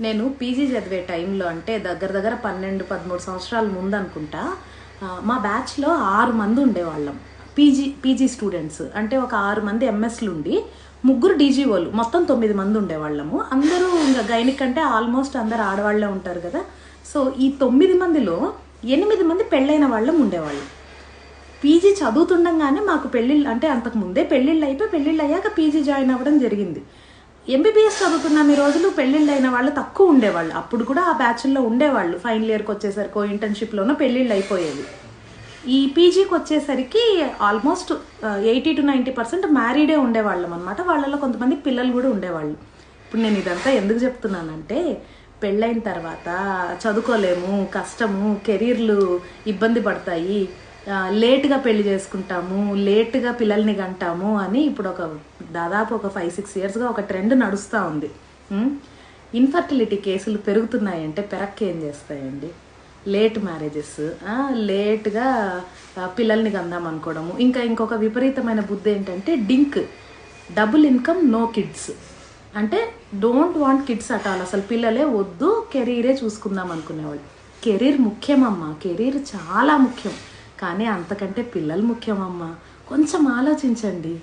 నేను పీజీ చదివే టైంలో అంటే దగ్గర దగ్గర పన్నెండు పదమూడు సంవత్సరాల ముందు అనుకుంటా మా బ్యాచ్లో ఆరు మంది ఉండేవాళ్ళం. PG PG students. అంటే ఒక ఆరు మంది ఎంఎస్లు ఉండి ముగ్గురు డీజీఓలు. మొత్తం తొమ్మిది మంది ఉండేవాళ్ళము. అందరూ ఇంకా గైనిక్ అంటే ఆల్మోస్ట్ అందరు ఆడవాళ్ళే ఉంటారు కదా. సో ఈ తొమ్మిది మందిలో ఎనిమిది మంది పెళ్ళైన వాళ్ళం ఉండేవాళ్ళు. పీజీ చదువుతుండగానే మాకు పెళ్ళిళ్ళు అంటే అంతకు ముందే పెళ్ళిళ్ళు అయిపోయి పెళ్ళిళ్ళు అయ్యాక పీజీ జాయిన్ అవ్వడం జరిగింది. ఎంబీబీఎస్ చదువుతున్న ఈ రోజులు పెళ్ళిళ్ళు అయిన వాళ్ళు తక్కువ ఉండేవాళ్ళు. అప్పుడు కూడా ఆ బ్యాచ్ల్లో ఉండేవాళ్ళు. ఫైనల్ ఇయర్కి వచ్చేసరికి ఇంటర్న్షిప్లోనో పెళ్ళిళ్ళు అయిపోయేవి. ఈ పీజీకి వచ్చేసరికి almost eighty to ninety percent మ్యారీడే ఉండేవాళ్ళం అనమాట వాళ్ళలో కొంతమంది పిల్లలు కూడా ఉండేవాళ్ళు. ఇప్పుడు నేను ఇదంతా ఎందుకు చెప్తున్నానంటే పెళ్ళైన తర్వాత చదువుకోలేము కష్టము కెరీర్లు ఇబ్బంది పడతాయి లేట్గా లేటుగా పెళ్ళి చేసుకుంటాము లేటుగా పిల్లల్ని కంటాము అని ఇప్పుడు ఒక దాదాపు ఒక ఫైవ్ సిక్స్ ఇయర్స్గా ఒక ట్రెండ్ నడుస్తూ ఉంది. ఇన్ఫర్టిలిటీ కేసులు పెరుగుతున్నాయంటే పెరక్కి ఏం చేస్తాయండి? లేట్ మ్యారేజెస్ లేట్గా పిల్లల్ని కందాం అనుకోవడము. ఇంకా ఇంకొక విపరీతమైన బుద్ధి ఏంటంటే DINK double income no kids అంటే don't want kids at all పిల్లలే వద్దు కెరీరే చూసుకుందాం అనుకునేవాళ్ళు. కెరీర్ ముఖ్యమమ్మా. కెరీర్ చాలా ముఖ్యం. కానీ అంతకంటే పిల్లలు ముఖ్యమమ్మా. కొంచెం ఆలోచించండి.